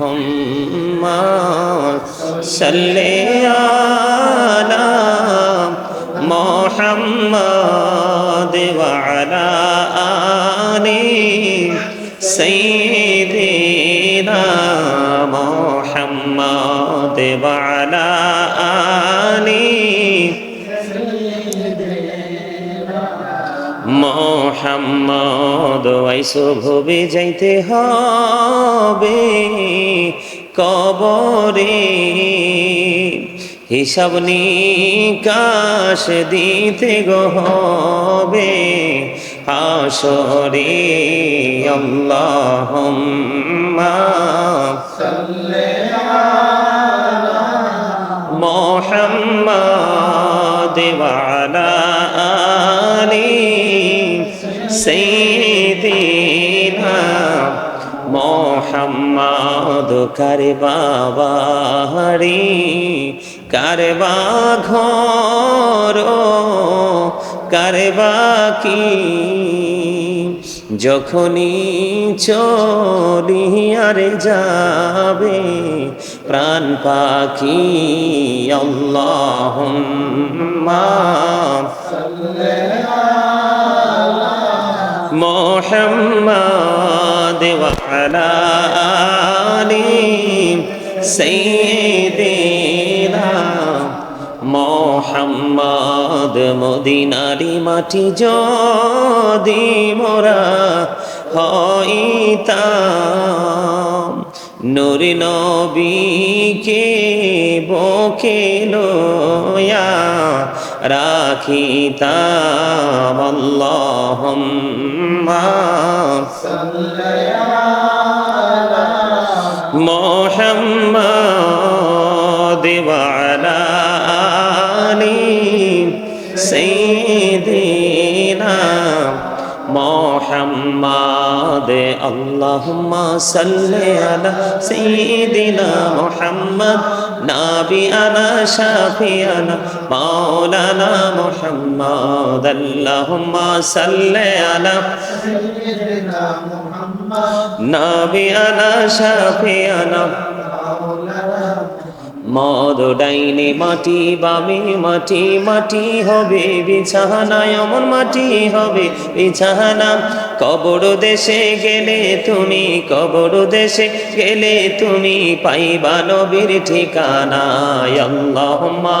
ہم صلی মোহাম্মদ ভবে যাইতে হবে কবরে। হিসাব নিকাশ দিতে গো হবে হাসরে। আল্লাহ মোহাম্মদ ওয়ালা আলী সৈদিনা কারবা বাড়ি কারবা ঘর কারবা কি? যখনই চলিয়ার যাবে প্রাণ পাখি অল্লাহ আল্লাহ محمد وعلى آل سيدنا মোহাম্মদ মদিনারি মাটি যদি মোরা হইতাম নূর নবীকে বকে লয়া রাখিতাম আল্লাহুম্মা। মোহাম্মদ ওয়ালা আলি সাইয়্যিদিনা মোহাম্মদ আল্লাহুম্মা সাল্লি আলা সাইয়্যিদিনা আনা নাবিয়ানা শাফিয়ানা মাওলানা মুহাম্মদ আল্লাহুম্মা সাল্লি আলা নাবিয়ানা শাফিয়ানা মদ ডাইনে মাটি বামে মাটি মাটি হবে বিছানা, এমন মাটি হবে বিছানা। কবর দেশে গেলে তুমি, কবর দেশে গেলে তুমি পাইবা নবীর ঠিকানা আল্লাহুম্মা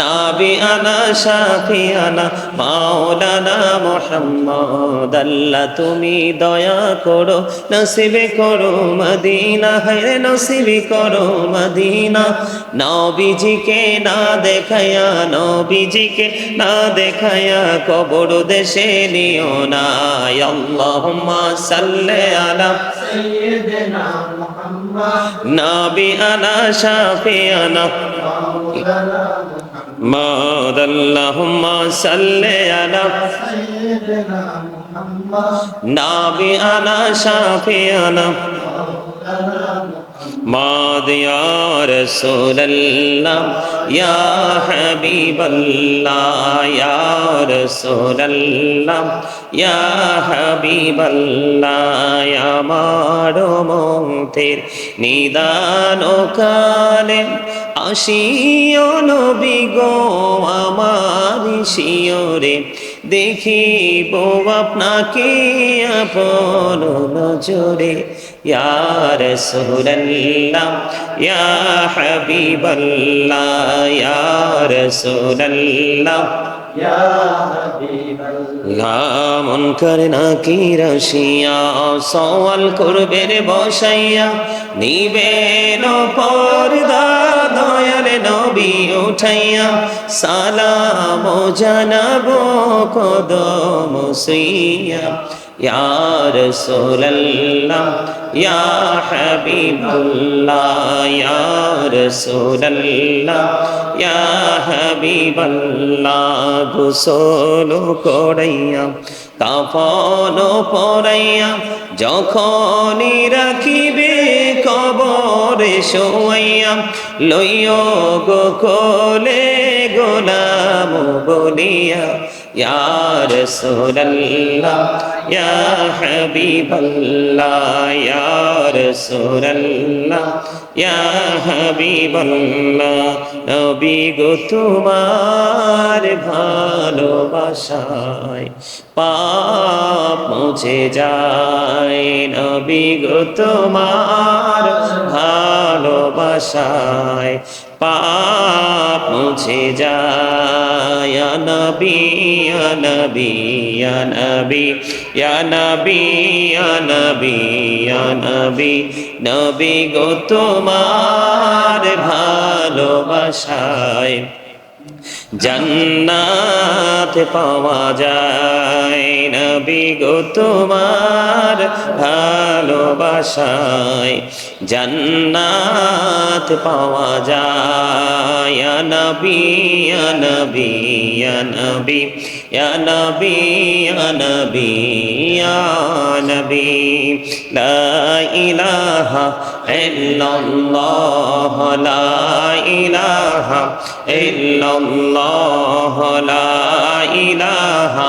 নাবি আনা শাফিয়ানা মাওলানা মুহাম্মদ আল্লাহ তুমি দয়া করো নসিবে করো মদিনা হরে নসিবে করো মদিনা। নবীজিকে না দেখায়া নবীজিকে না দেখায়া কবর দেশে নিও না। আল্লাহুম্মা সাল্লি আলা নাবি আনা শাফিয়ানা মাদ আল্লাহুম্মা সাল্লি আলা নাবি আনা শাফিয়ানা মাদ রাসূলাল্লাহ হাবিবাল্লাহ রাসূলাল্লাহ হাবিবাল্লাহ আমার মতের নিদান কালে আসিও নবী গো আমার শিওরে দেখিব আপনাকে আপন নজরে। ইয়ার সুরল্লাহ ইয়া হাবিবাল্লাহ ইয়ার সুরল্লাহ মন করে না কি রসিয়া সওয়াল করবে রে বসাইয়া নিবেন পর্দা দয়াল নবী উঠাইয়া সালাম জানাব কদম সুইয়া। ইয়া রাসূলুল্লাহ ইয়া হাবিবাল্লাহ, ইয়া রাসূলুল্লাহ, ইয়া হাবিবাল্লাহ, গোসল করাইয়া, কাফন পরাইয়া, যখনই রাখিবে কবরে শোয়াইয়া লইয় গো কোলে গোলাম বলিয়া, ইয়া রাসূলুল্লাহ, ইয়া হাবিবাল্লাহ, ইয়া রাসূলুল্লাহ ইয়া হাবিবাল্লাহ নবী গো তোমার ভালোবাসায় পাপ মুছে যায়। নবী গো তোমার ভালোবাসায় পাপ মুছে যায়। নবী নবী নবী নবী নবী নবী। নবী গো তোমার ভালোবাসায় জান্নাত পাওয়া যায়। নবী গো তোমার ভালোবাসায় জান্নাত পাওয়া যায়। নবী নবী, ইয়া নবী ইয়া নবী লা ইলাহা লা ইলাহা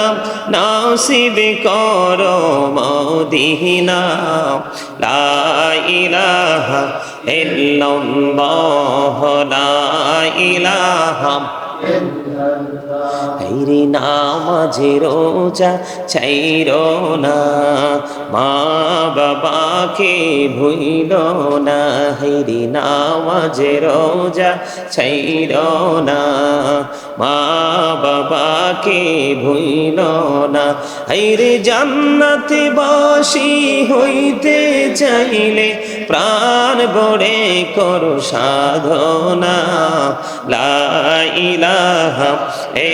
দয়াল্লাহ নাসিব কর মদিনা লা ইলাহা ইল্লাল্লাহ লা ইলাহা হাইরে নামাজে রোজা ছাইর না। মা বাবাকে ভুইল না। হাইরে নামাজে রোজা ছাইর না। মা বাবাকে ভুইল না। হাইরে জান্নাতে বাসি হইতে চাইলে প্রাণ বড়ে করো সাধনা। লা ইলাহা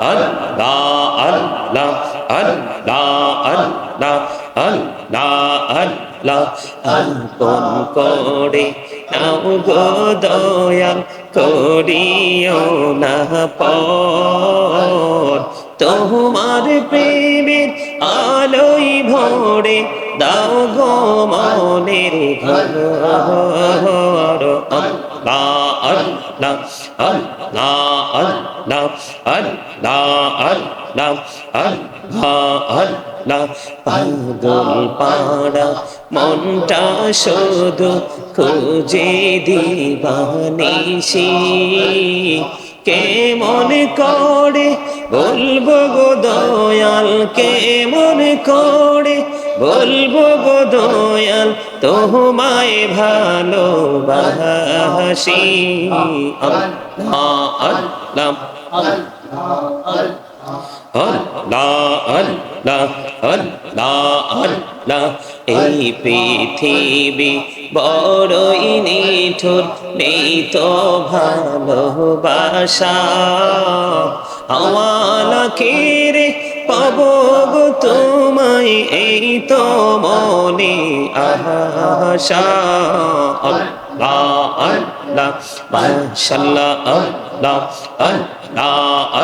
Allah, Allah, Allah, Allah, Allah, Allah, আপন করে নাও গো দয়াল করিও না পর তোমার প্রেমের আলোই ভরে দাও গো মনের ঘর আল্লাহ পাগল পাড়া মনটা শুধু খুঁজে দিবানিসি কেমন করে বলব গো দয়াল কেমন করে বলব গো দয়াল, তোমায় ভালোবাসি। আল্লাহ আল্লাহ এই পৃথিবী বড়ই নিঠুর, নেই তো ভালোবাসা। আমালাকে রে পাব গো তোমায়, এই তো মনে আশা। আল্লাহ আল্লাহ মাশাল্লাহ আল্লাহ আল্লাহ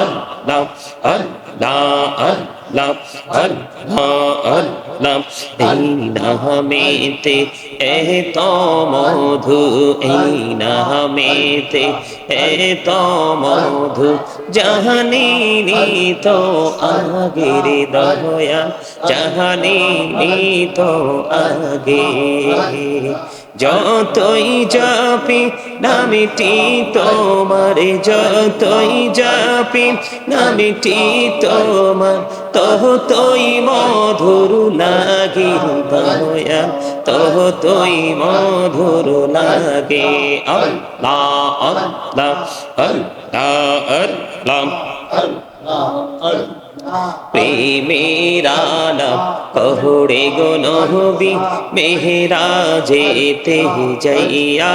আল্লাহ আল্লাহ আল্লাহ আল্লাহ আল্লাহ এই নামেতে এত মধু, এই নামেতে এত মধু। জাহানিনি তো আগের দয়া, জাহানিনি তো আগে। যতই জাপি, নামিটি তোমার, যতই জাপি, নামিটি তোমার তহ তই মধুর লাগে দয়া তহ তই মধুর লাগে আল্লাহ আল্লাহ আল্লাহ আল্লাহ। কহড়ে গো নহবি মেহেরা যেতে যাইয়া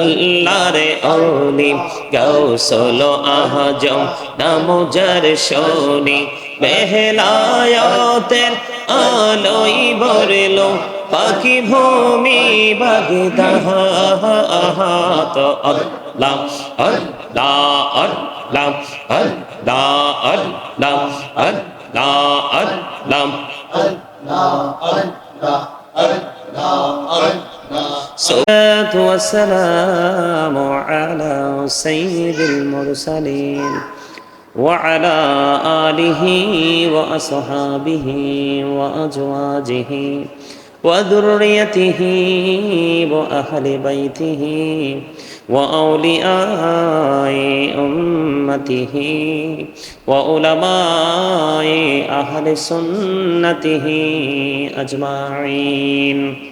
আল্লাহর অলি গৌসল আহজম নামজার শনি। বেহলায়তের আলোই বরল পাখি ভূমি বাগদাহ তো আল্লাহ আল্লাহ আল্লাহ আল্লাহ আল্লাহ আল্লাহ আল্লাহ। الصلاة والسلام على سيد المرسلين وعلى آله وأصحابه وأزواجه وذريته وأهل بيته وأولياء أمته وعلماء أهل سنته أجمعين.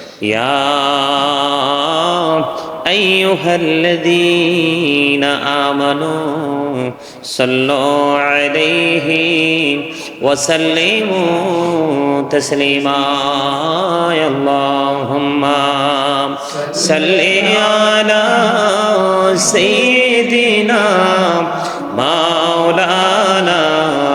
يا أيها الذين آمنوا صلوا عليه وسلموا تسليما. يا اللهم صل على سيدنا مولانا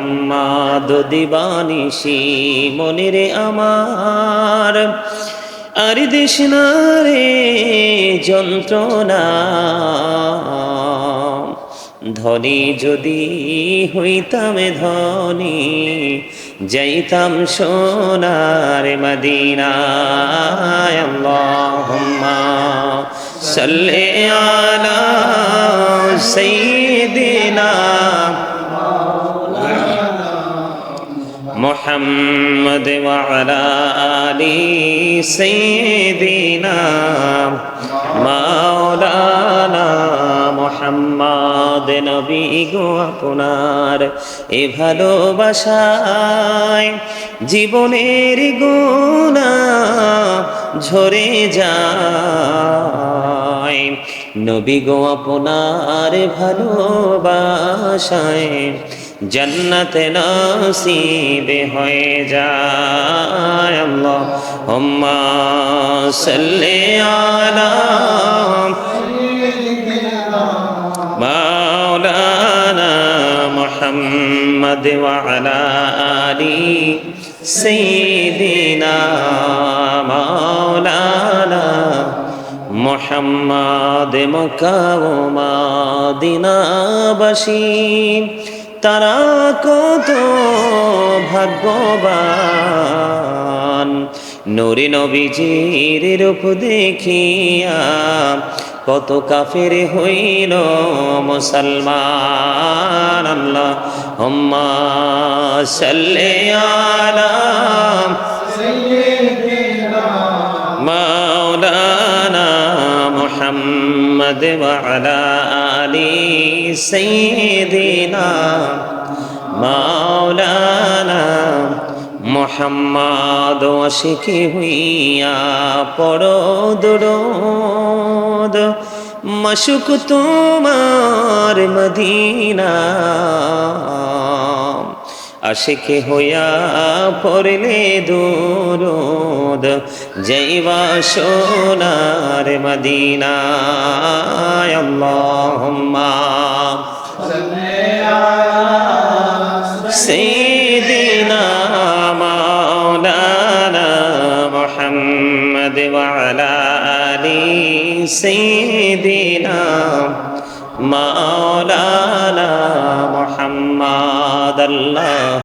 মোহাম্মদ দিবানিশি মনিরে আমার। আর দেশনারে যন্ত্রণা। ধনী যদি হইতাম ধনী, যাইতাম সোনার মদিনায়। আল্লাহুম্মা সাল্লি আলা সাইয়্যিদিনা محمد وعلى آل سيدنا মাওলানা মোহাম্মদ নবী গো আপনার এ ভালোবাসায় জীবনের গুণা ঝরে যায় নবী গো আপনার ভালোবাসায় জন্নতে নসিবে হয়ে যায় আল্লাহ। হুম্মা সাল্লি আলা মাওলানা মুহাম্মদ ওয়া আলা আলি সাইয়্যিদিনা মাওলানা মুহাম্মদ মক্কা ও তারা কত ভাগ্যবান। নরে নবীজির রূপ দেখিয়া কত কাফের হইল মুসলমান। আল্লাহ হম্মা সাল্লে আলা মাওলানা মুহাম্মদ ওয়া আলা آل سيدنا مولانا মোহাম্মদ অশিকি হইয়া পড়ো দরদ মশুক তোমার মদিনা আশিকে হইয়া পড়লে দুরুদ যাইবা সোনার মদিনায় আল্লাহুম্মা سيدنا مولانا محمد وعلى آل سيدنا مولانا محمد الله.